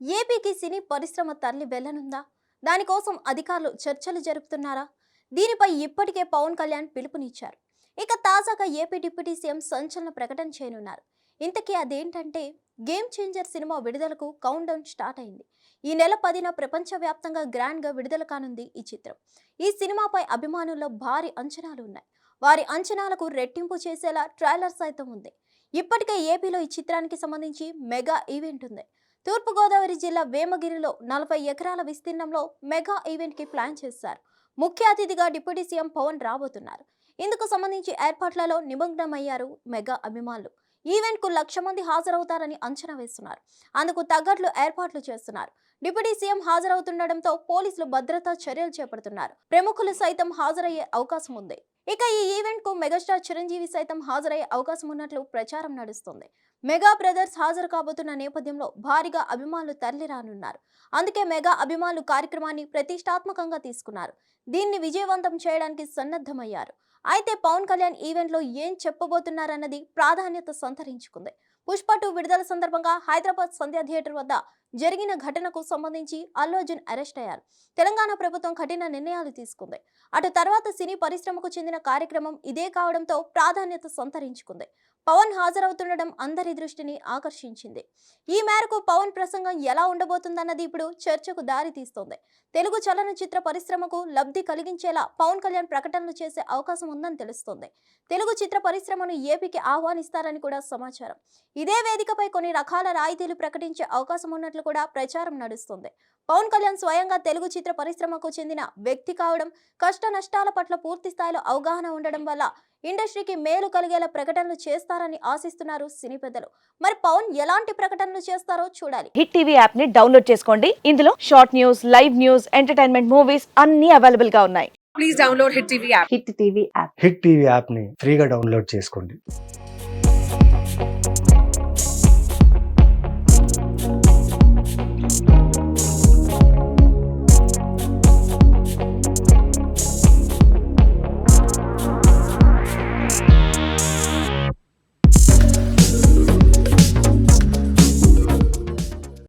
ఏపీకి సినీ పరిశ్రమ తరలి వెళ్ళనుందా దానికోసం అధికారులు చర్చలు జరుపుతున్నారా? దీనిపై ఇప్పటికే పవన్ కళ్యాణ్ పిలుపునిచ్చారు. ఇక తాజాగా ఏపీ డిప్యూటీ సీఎం సంచలన ప్రకటన చేయనున్నారు. ఇంతకీ అదేంటంటే గేమ్ చేంజర్ సినిమా విడుదలకు కౌంట్ డౌన్ స్టార్ట్ అయింది. ఈ నెల పదిన ప్రపంచవ్యాప్తంగా గ్రాండ్గా విడుదల కానుంది ఈ చిత్రం. ఈ సినిమాపై అభిమానుల్లో భారీ అంచనాలు ఉన్నాయి. వారి అంచనాలకు రెట్టింపు చేసేలా ట్రైలర్ సైతం ఉంది. ఇప్పటికే ఏపీలో ఈ చిత్రానికి సంబంధించి మెగా ఈవెంట్ ఉంది. తూర్పుగోదావరి జిల్లా వేమగిరిలో నలభై ఎకరాల విస్తీర్ణంలో మెగా ఈవెంట్కి ప్లాన్ చేశారు. ముఖ్య అతిథిగా డిప్యూటీ సీఎం పవన్ రాబోతున్నారు. ఇందుకు సంబంధించి ఏర్పాట్లలో నిమగ్నమయ్యారు మెగా అభిమానులు. ఈవెంట్కు లక్ష మంది హాజరవుతారని అంచనా వేస్తున్నారు. అందుకు తగ్గట్లు ఏర్పాట్లు చేస్తున్నారు. డిప్యూటీ సీఎం హాజరవుతుండటంతో పోలీసులు భద్రతా చర్యలు చేపడుతున్నారు. ప్రముఖులు సైతం హాజరయ్యే అవకాశం ఉంది. ఇక ఈ ఈవెంట్కు మెగాస్టార్ చిరంజీవి సైతం హాజరయ్యే అవకాశం ఉన్నట్లు ప్రచారం నడుస్తుంది. మెగా బ్రదర్స్ హాజరు కాబోతున్న నేపథ్యంలో భారీగా అభిమానులు తరలిరానున్నారు. అందుకే మెగా అభిమానులు కార్యక్రమాన్ని ప్రతిష్టాత్మకంగా తీసుకున్నారు. దీన్ని విజయవంతం చేయడానికి సన్నద్ధమయ్యారు. అయితే పవన్ కళ్యాణ్ ఈవెంట్లో ఏం చెప్పబోతున్నారన్నది ప్రాధాన్యత సంతరించుకుంది. పుష్ప టూ విడుదల సందర్భంగా హైదరాబాద్ సంధ్యా థియేటర్ వద్ద జరిగిన ఘటనకు సంబంధించి అల్లు అర్జున్ అరెస్ట్ అయ్యారు. తెలంగాణ ప్రభుత్వం కఠిన నిర్ణయాలు తీసుకుంది. అటు తర్వాత సినీ పరిశ్రమకు చెందిన కార్యక్రమం ఇదే కావడంతో ప్రాధాన్యత సంతరించుకుంది. పవన్ హాజరవుతుండడం అందరి దృష్టిని ఆకర్షించింది. ఈ మేరకు పవన్ ప్రసంగం ఎలా ఉండబోతుందన్నది ఇప్పుడు చర్చకు దారి తీస్తోంది. తెలుగు చలనచిత్ర పరిశ్రమకు లబ్ధి కలిగించేలా పవన్ కళ్యాణ్ ప్రకటనలు చేసే అవకాశం ఉందని తెలుస్తోంది. తెలుగు చిత్ర పరిశ్రమను ఏపీకి ఆహ్వానిస్తారని కూడా సమాచారం. ఇదే వేదికపై కొన్ని రకాల రాయితీలు ప్రకటించే అవకాశం ఉన్నట్లు కూడా ప్రచారం నడుస్తుంది. పవన్ కళ్యాణ్ స్వయంగా తెలుగు చిత్ర పరిశ్రమకు చెందిన వ్యక్తి కావడం కష్ట నష్టాల పట్ల పూర్తి స్థాయిలో అవగాహన ఉండడం వల్ల ఇండస్ట్రీకి మేలు కలిగేలా ప్రకటనలు చేస్తారని ఆశిస్తున్నారు సినీ పెద్దలు. మరి పవన్ ఎలాంటి ప్రకటనలు చేస్తారో చూడాలి. హిట్ టీవీ యాప్ని డౌన్లోడ్ చేసుకోండి. ఇందులో short news live news entertainment movies అన్ని అవైలబుల్గా ఉన్నాయి. Please download Hit TV app. Hit TV app Hit TV యాప్ని ఫ్రీగా డౌన్లోడ్ చేసుకోండి.